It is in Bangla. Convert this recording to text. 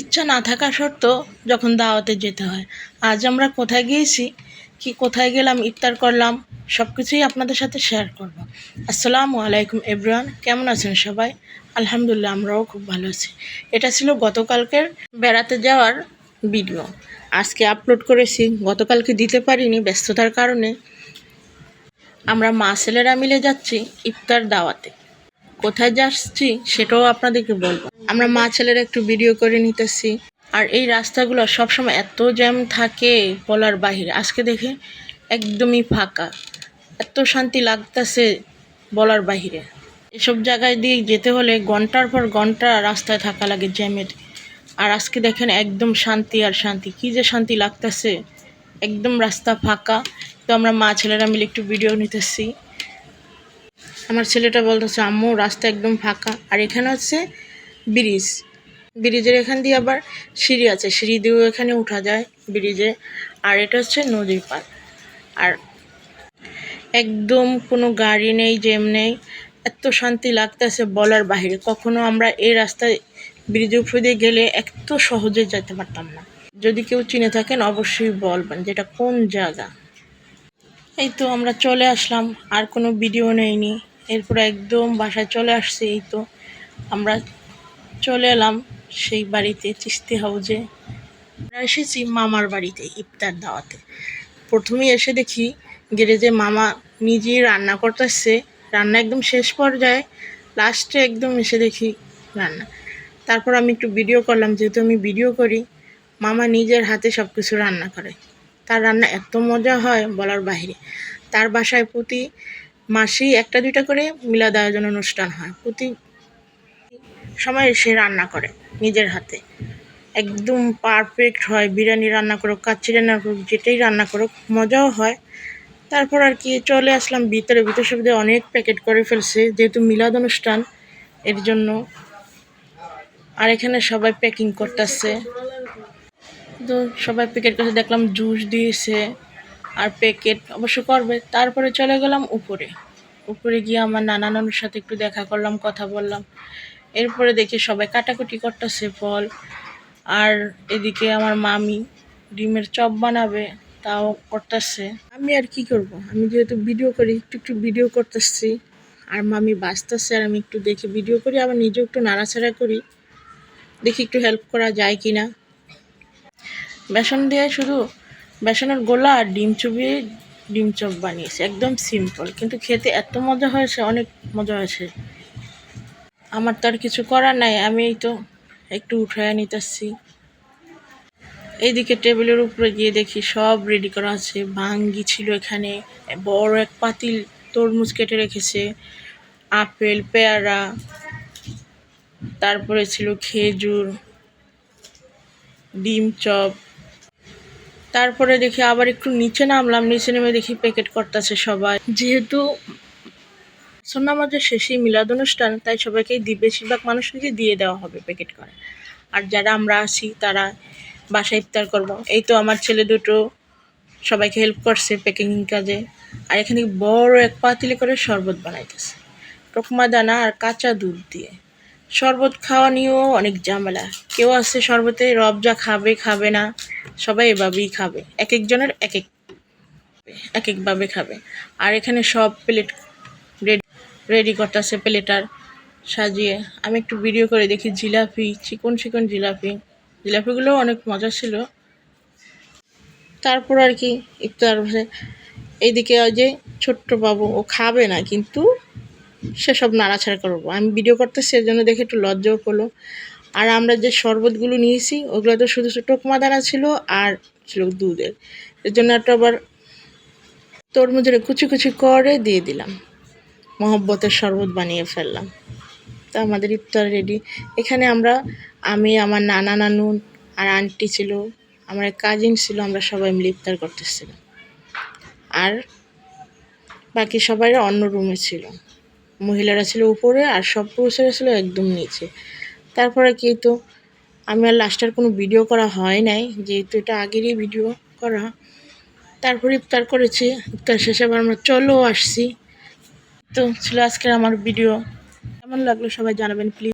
ইচ্ছা না থাকা সত্ত্বেও যখন দাওয়াতে যেতে হয়। আজ আমরা কোথায় গিয়েছি, কি কোথায় গেলাম, ইফতার করলাম সব কিছুই আপনাদের সাথে শেয়ার করব। আসসালামু আলাইকুম এভরিওয়ান কেমন আছেন সবাই? আলহামদুলিল্লাহ, আমরাও খুব ভালো আছি। এটা ছিল গতকালকের বেড়াতে যাওয়ার ভিডিও আজকে আপলোড করেছি, গতকালকে দিতে পারিনি ব্যস্ততার কারণে। আমরা মা ছেলেরা মিলে যাচ্ছি ইফতার দাওয়াতে। কোথায় যাচ্ছি সেটাও আপনাদেরকে বলব। আমরা মা ছেলেরা একটু ভিডিও করে নিতেছি। আর এই রাস্তাগুলো সবসময় এত জ্যাম থাকে বলার বাহিরে। আজকে দেখে একদমই ফাঁকা। এত শান্তি লাগতেছে বলার বাহিরে। এসব জায়গায় দিয়ে যেতে হলে ঘণ্টার পর ঘণ্টা রাস্তায় থাকা লাগে জ্যামের আর আজকে দেখেন একদম শান্তি আর শান্তি। কি যে শান্তি লাগতেছে। একদম রাস্তা ফাঁকা। তো আমরা মা ছেলেরা মিলে একটু ভিডিও নিতেছি। আমার ছেলেটা বলতেছে, আম্মু, রাস্তা একদম ফাঁকা। আর এখানে হচ্ছে ব্রিজ। ব্রিজের এখান দিয়ে আবার সিঁড়ি আছে। সিঁড়ি দিয়েও এখানে উঠা যায় ব্রিজে। আর এটা হচ্ছে নদীর পার আর একদম কোনো গাড়ি নেই জেম নেই। এত শান্তি লাগতেছে বলার বাহিরে। কখনো আমরা এই রাস্তায় ব্রিজের উপরে দিয়ে গেলে এত সহজে যেতে পারতাম না। যদি কেউ চিনে থাকেন অবশ্যই বলবেন যেটা কোন জায়গা। এই তো আমরা চলে আসলাম। আর কোনো ভিডিও নেইনি। এরপর একদম বাসায় চলে আসছে, এই তো। আমরা চলে এলাম সেই বাড়িতে চিস্তি হাউজে। এসেছি মামার বাড়িতে ইফতার দাওয়াতে। প্রথমে এসে দেখি গ্যারেজে মামা নিজেই রান্না করতেছে। রান্না একদম শেষ পর্যায়ে, লাস্টে একদম এসে দেখি রান্না। তারপর আমি একটু ভিডিও করলাম, যেহেতু আমি ভিডিও করি, মামা নিজের হাতে সব কিছু রান্না করে। তার রান্না এত মজা হয় বলার বাইরে তার বাসায় প্রতি মাসেই একটা দুইটা করে মিলাদ আয়োজন অনুষ্ঠান হয়। প্রতি সময় সে রান্না করে নিজের হাতে। একদম পারফেক্ট হয়, বিরিয়ানি রান্না করুক, কাচ্চি রান্না করুক, যেটাই রান্না করুক, মজাও হয়। তারপর আর কি চলে আসলাম, ভিতরে, ভিতর সুবিধে অনেক প্যাকেট করে ফেলছে, যেহেতু মিলাদ অনুষ্ঠান, এর জন্য। আর এখানে সবাই প্যাকিং করতেছে। তো সবাই প্যাকেট করতে দেখলাম জুস দিয়েছে, আর প্যাকেট অবশ্য করবে। তারপরে চলে গেলাম উপরে। উপরে গিয়ে আমার নানা নানুর সাথে একটু দেখা করলাম, কথা বললাম। এরপরে দেখি সবাই কাটাকুটি করতেছে ফল। আর এদিকে আমার মামি ডিমের চপ বানাবে, তাও করতেছে। আমি আর কি করব? আমি যেহেতু ভিডিও করি, একটু একটু ভিডিও করতেছি। আর মামি বাঁচতেছে আর আমি একটু দেখে ভিডিও করি, আবার নিজেও একটু নাড়াচাড়া করি। দেখি একটু হেল্প করা যায় কি না বেসন দিয়ে শুধু বেসনের গোলা আর ডিম চুবিয়ে ডিম চপ বানিয়েছে। একদম সিম্পল কিন্তু খেতে এত মজা হয়েছে, অনেক মজা হয়েছে। আমার তো আর কিছু করার নাই, আমি এই তো একটু উঠায় নিতেছি। এইদিকে টেবিলের উপরে গিয়ে দেখি সব রেডি করা আছে, ভাঙ্গি ছিল এখানে, বড় এক পাতিল তরমুজ কেটে রেখেছে, আপেল, পেয়ারা, তারপরে ছিল খেজুর, ডিম চপ। তারপরে দেখি আবার একটু নিচে নামলাম, নিচে নেমে দেখি প্যাকেট করতেছে সবাই। যেহেতু সোনামাজের শেষেই মিলাদ অনুষ্ঠান তাই সবাইকেই দি বেশিরভাগ মানুষকে দিয়ে দেওয়া হবে প্যাকেট করে। আর যারা আমরা আসি তারা বাসায় ইফতার করব। এই তো আমার ছেলে দুটো, সবাইকে হেল্প করছে প্যাকিং কাজে। আর এখানে বড় এক পাতিলে করে শরবত বানাইতেছে। টকমা দানা আর কাঁচা দুধ দিয়ে। শরবত খাওয়া নিয়েও অনেক ঝামেলা। কেউ আছে শরবতে রবজা খাবে খাবে না। সবাই এভাবেই খাবে। এক একজনের এক এক এক একভাবে খাবে। আর এখানে সব প্লেট রেডি করতেছে প্লেটার সাজিয়ে। আমি একটু ভিডিও করে দেখি, জিলাপি, চিকন চিকন জিলাপি। জিলাপিগুলো অনেক মজা ছিল। তারপর আর কি ইফতার এইদিকে যে ছোট্ট বাবু, ও খাবে না, কিন্তু সেসব নাড়াছাড়া করব। আমি ভিডিও করতেছি, এর জন্য দেখে একটু লজ্জাও করল। আর আমরা যে শরবতগুলো নিয়েছি, ওগুলো তো শুধু টোকমা দানা ছিল আর ছিল দুধের। এর জন্য একটা আবার তরমুজের কুচি কুচি করে দিয়ে দিলাম। মহব্বতের শরবত বানিয়ে ফেললাম। তা আমাদের ইফতার রেডি এখানে আমরা, আমি, আমার নানা নানু আর আন্টি ছিল, আমার কাজিন ছিল, আমরা সবাই মিলে ইফতার করতেছিলাম। আর বাকি সবাই অন্য রুমে ছিল। মহিলারা ছিল উপরে আর সব পুরুষেরা ছিল একদম নিচে। তারপরে কি তো আমি আর লাস্টের কোনো ভিডিও করা হয় নাই, যেহেতু এটা আগেরই ভিডিও করা। তারপর ইফতার করেছি, ইফতার শেষে আবার আমরা চলো আসছি। তো ছিল আজকের আমার ভিডিও কেমন লাগল সবাই জানাবেন প্লিজ